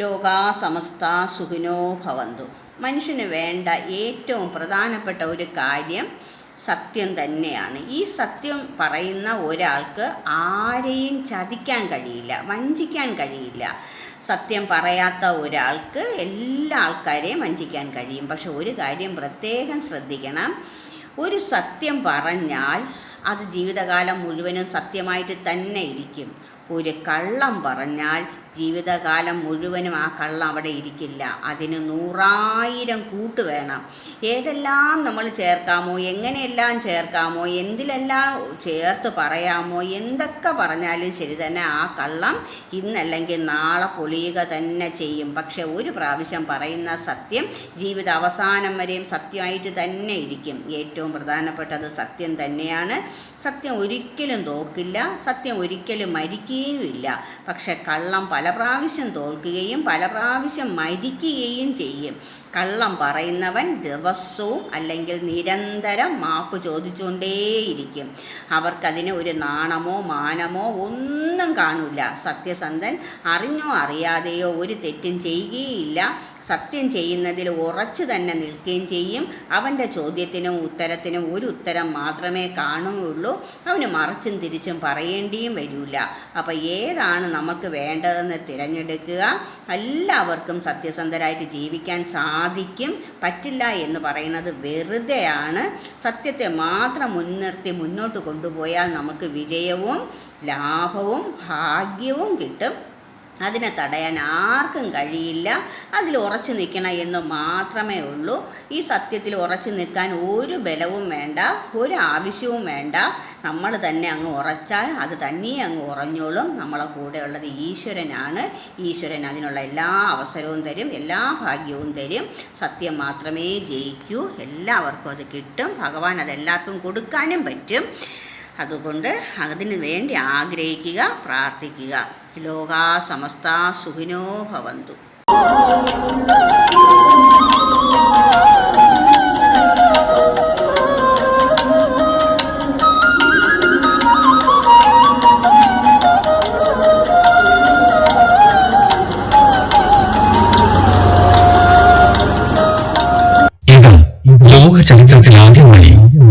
ലോകാ സമസ്ത സുഖിനോ ഭവന്തു. മനുഷ്യന് വേണ്ട ഏറ്റവും പ്രധാനപ്പെട്ട ഒരു കാര്യം സത്യം തന്നെയാണ്. ഈ സത്യം പറയുന്ന ഒരാൾക്ക് ആരെയും ചതിക്കാൻ കഴിയില്ല വഞ്ചിക്കാൻ കഴിയില്ല. സത്യം പറയാത്ത ഒരാൾക്ക് എല്ലാ ആൾക്കാരെയും വഞ്ചിക്കാൻ കഴിയും. പക്ഷെ ഒരു കാര്യം പ്രത്യേകം ശ്രദ്ധിക്കണം. ഒരു സത്യം പറഞ്ഞാൽ അത് ജീവിതകാലം മുഴുവനും സത്യമായിട്ട് തന്നെ ഇരിക്കും. ഒരു കള്ളം പറഞ്ഞാൽ ജീവിതകാലം മുഴുവനും ആ കള്ളം അവിടെ ഇരിക്കില്ല. അതിന് നൂറായിരം കൂട്ട് വേണം. ഏതെല്ലാം നമ്മൾ ചേർക്കാമോ? എങ്ങനെയെല്ലാം ചേർക്കാമോ? എന്തിലെല്ലാം ചേർത്ത് പറയാമോ? എന്തൊക്കെ പറഞ്ഞാലും ശരി തന്നെ ആ കള്ളം ഇന്നല്ലെങ്കിൽ നാളെ പൊളിയുക തന്നെ ചെയ്യും. പക്ഷെ ഒരു പ്രാവശ്യം പറയുന്ന സത്യം ജീവിത അവസാനം വരെയും സത്യമായിട്ട് തന്നെ ഇരിക്കും. ഏറ്റവും പ്രധാനപ്പെട്ടത് സത്യം തന്നെയാണ്. സത്യം ഒരിക്കലും തോക്കില്ല. സത്യം ഒരിക്കലും മരിക്കുകയും ഇല്ല. പക്ഷെ കള്ളം പല പ്രാവശ്യം തോൽക്കുകയും പല പ്രാവശ്യം മരിക്കുകയും ചെയ്യും. കള്ളം പറയുന്നവൻ ദിവസവും അല്ലെങ്കിൽ നിരന്തരം മാപ്പ് ചോദിച്ചുകൊണ്ടേയിരിക്കും. അവർക്കതിന് ഒരു നാണമോ മാനമോ ഒന്നും കാണില്ല സത്യസന്ധൻ അറിഞ്ഞോ അറിയാതെയോ ഒരു തെറ്റും ചെയ്യുകയില്ല. സത്യം ചെയ്യുന്നതിൽ ഉറച്ചു തന്നെ നിൽക്കുകയും ചെയ്യും. അവന്റെ ചോദ്യത്തിനും ഉത്തരത്തിനും ഒരു ഉത്തരം മാത്രമേ കാണുകയുള്ളൂ. അവന് മറിച്ചും തിരിച്ചും പറയേണ്ടിയും വരില്ല അപ്പോൾ ഏതാണ് നമുക്ക് വേണ്ടതെന്ന് തിരഞ്ഞെടുക്കുക. എല്ലാവർക്കും സത്യസന്ധരായിട്ട് ജീവിക്കാൻ സാധിക്കും. പറ്റില്ല എന്ന് പറയുന്നത് വെറുതെയാണ്. സത്യത്തെ മാത്രം മുൻനിർത്തി മുന്നോട്ട് കൊണ്ടുപോയാൽ നമുക്ക് വിജയവും ലാഭവും ഭാഗ്യവും കിട്ടും. അതിനെ തടയാൻ ആർക്കും കഴിയില്ല. അതിൽ ഉറച്ചു നിൽക്കണം എന്ന് മാത്രമേ ഉള്ളൂ. ഈ സത്യത്തിൽ ഉറച്ചു നിൽക്കാൻ ഒരു ബലവും വേണ്ട ഒരു ആവശ്യവും വേണ്ട. നമ്മൾ തന്നെ അങ്ങ് ഉറച്ചാൽ അത് തന്നെ അങ്ങ് ഉറഞ്ഞോളും. നമ്മളെ കൂടെയുള്ളത് ഈശ്വരനാണ്. ഈശ്വരൻ അതിനുള്ള എല്ലാ അവസരവും തരും എല്ലാ ഭാഗ്യവും തരും. സത്യം മാത്രമേ ജയിക്കൂ. എല്ലാവർക്കും അത് കിട്ടും. ഭഗവാൻ അതെല്ലാവർക്കും കൊടുക്കാനും പറ്റും. അതുകൊണ്ട് അതിനു വേണ്ടി ആഗ്രഹിക്കുക പ്രാർത്ഥിക്കുക. ലോകാ സമസ്ത സുഖിനോ ഭവന്തു. ലോക ചരിത്രത്തിൽ ആദ്യമായി